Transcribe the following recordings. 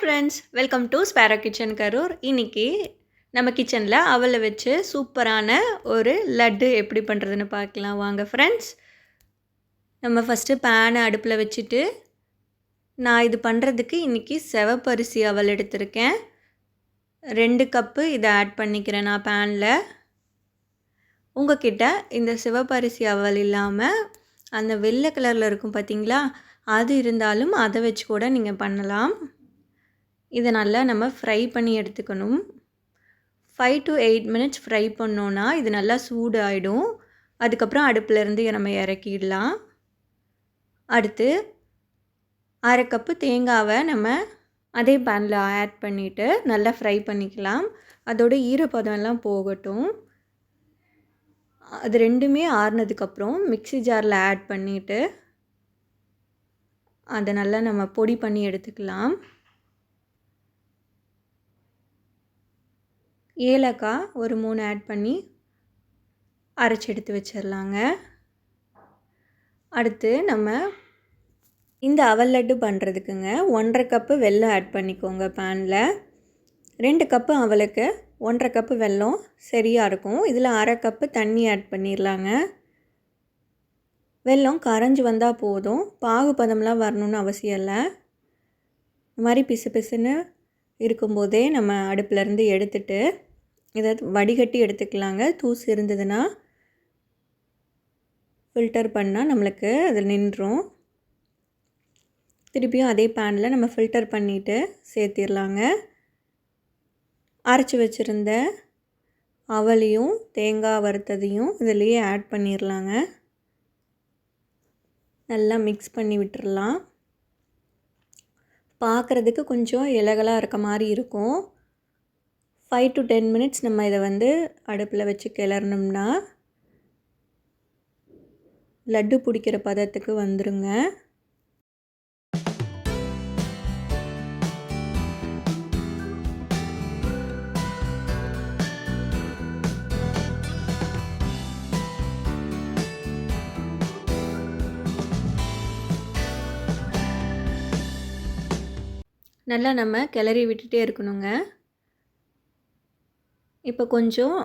Friends welcome to Sparrow Kitchen Karur இன்னைக்கு நம்ம கிச்சனில் அவளை வச்சு சூப்பரான ஒரு லட்டு எப்படி பண்ணுறதுன்னு பார்க்கலாம். வாங்க ஃப்ரெண்ட்ஸ் நம்ம ஃபஸ்ட்டு பேனை அடுப்பில் வச்சுட்டு நான் இது பண்ணுறதுக்கு இன்றைக்கி செவப்பரிசி அவல் எடுத்திருக்கேன். ரெண்டு கப்பு இதை ஆட் பண்ணிக்கிறேன் நான் பேனில் உங்ககிட்ட இந்த சிவப்பரிசி அவல் இல்லாமல் அந்த வெள்ளை கலரில் இருக்கும் பார்த்தீங்களா அது இருந்தாலும் அதை வச்சு கூட நீங்கள் பண்ணலாம். இதை நல்லா நம்ம ஃப்ரை பண்ணி எடுத்துக்கணும். Five to eight minutes fry பண்ணோன்னா இது நல்லா சூடு ஆகிடும் அதுக்கப்புறம் அடுப்பிலேருந்து நம்ம இறக்கிடலாம். அடுத்து அரை கப்பு தேங்காவை நம்ம அதே பேனில் ஆட் பண்ணிவிட்டு நல்லா ஃப்ரை பண்ணிக்கலாம். அதோட ஈரப்பதம்லாம் போகட்டும். அது ரெண்டுமே ஆறுனதுக்கப்புறம் மிக்சி ஜாரில் ஆட் பண்ணிவிட்டு அதை நல்லா நம்ம பொடி பண்ணி எடுத்துக்கலாம். ஏலக்காய் ஒரு மூணு ஆட் பண்ணி அரைச்சி எடுத்து வச்சிடலாங்க அடுத்து நம்ம இந்த அவல் லட்டு பண்ணுறதுக்குங்க ஒன்றரை கப்பு வெல்லம் ஆட் பண்ணிக்கோங்க பேனில் ரெண்டு கப்பு அவளுக்கு ஒன்றரை கப்பு வெல்லம் சரியாக இருக்கும். இதில் அரை கப்பு தண்ணி ஆட் பண்ணிடலாங்க வெல்லம் கரைஞ்சி வந்தால் போதும். பாகுபதம்லாம் வரணும்னு அவசியம் இல்லை. இந்த மாதிரி பிசு பிசுன்னு இருக்கும்போதே நம்ம அடுப்பிலேருந்து எடுத்துட்டு இதை வடிகட்டி எடுத்துக்கலாங்க. தூசு இருந்ததுன்னா ஃபில்டர் பண்ணால் நம்மளுக்கு அது நின்றும். திருப்பியும் அதே பேனில் நம்ம ஃபில்டர் பண்ணிவிட்டு சேர்த்திடலாங்க. அரைச்சி வச்சுருந்த அவலையும் தேங்காய் வறுத்ததையும் இதுலேயே ஆட் பண்ணிடலாங்க. நல்லா மிக்ஸ் பண்ணி விட்டுடலாம். பார்க்குறதுக்கு கொஞ்சம் இலகலாக இருக்க மாதிரி இருக்கும். ஃபைவ் டு டென் மினிட்ஸ் நம்ம இதை வந்து அடுப்பில் வச்சு கிளறணும்னா லட்டு பிடிக்கிற பதத்துக்கு வந்துருங்க. நல்லா நம்ம கிளறி விட்டுட்டே இருக்கணுங்க. இப்போ கொஞ்சம்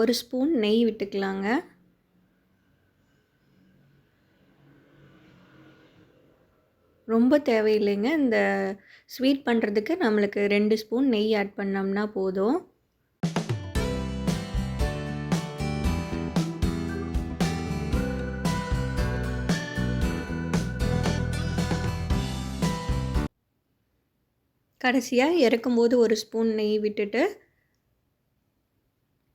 ஒரு ஸ்பூன் நெய் விட்டுக்கலாங்க. ரொம்ப தேவையில்லைங்க. இந்த ஸ்வீட் பண்ணுறதுக்கு நம்மளுக்கு ரெண்டு ஸ்பூன் நெய் ஆட் பண்ணோம்னா போதும். கடைசியாக இறக்கும்போது ஒரு ஸ்பூன் நெய் விட்டுட்டு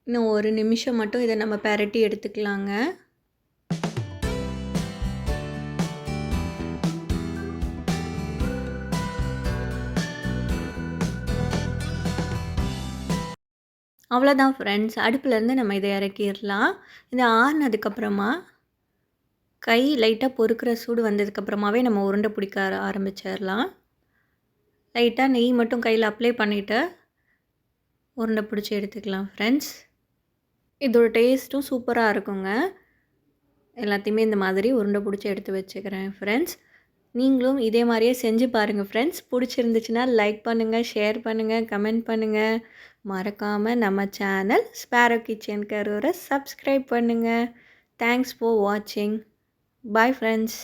இன்னும் ஒரு நிமிஷம் மட்டும் இதை நம்ம பெரட்டி எடுத்துக்கலாங்க. அவ்வளோதான் ஃப்ரெண்ட்ஸ் அடுப்புலேருந்து நம்ம இதை இறக்கிடலாம். இதை ஆறுனதுக்கப்புறமா கை லைட்டாக பொறுக்கிற சூடு வந்ததுக்கப்புறமாவே நம்ம உருண்டை பிடிக்க ஆரம்பிச்சிடலாம். லைட்டாக நெய் மட்டும் கையில் அப்ளை பண்ணிவிட்டு உருண்டை பிடிச்சி எடுத்துக்கலாம் ஃப்ரெண்ட்ஸ் இதோட டேஸ்ட்டும் சூப்பராக இருக்குங்க. எல்லாத்தையுமே இந்த மாதிரி உருண்டை பிடிச்சி எடுத்து வச்சுக்கிறேன் ஃப்ரெண்ட்ஸ் நீங்களும் இதே மாதிரியே செஞ்சு பாருங்கள் ஃப்ரெண்ட்ஸ் பிடிச்சிருந்துச்சுன்னா லைக் பண்ணுங்கள் ஷேர் பண்ணுங்கள் கமெண்ட் பண்ணுங்கள் மறக்காமல் நம்ம சேனல் ஸ்பேரோ கிச்சன் கரூரை சப்ஸ்கிரைப் பண்ணுங்கள் தேங்க்ஸ் ஃபார் வாட்சிங் பாய் ஃப்ரெண்ட்ஸ்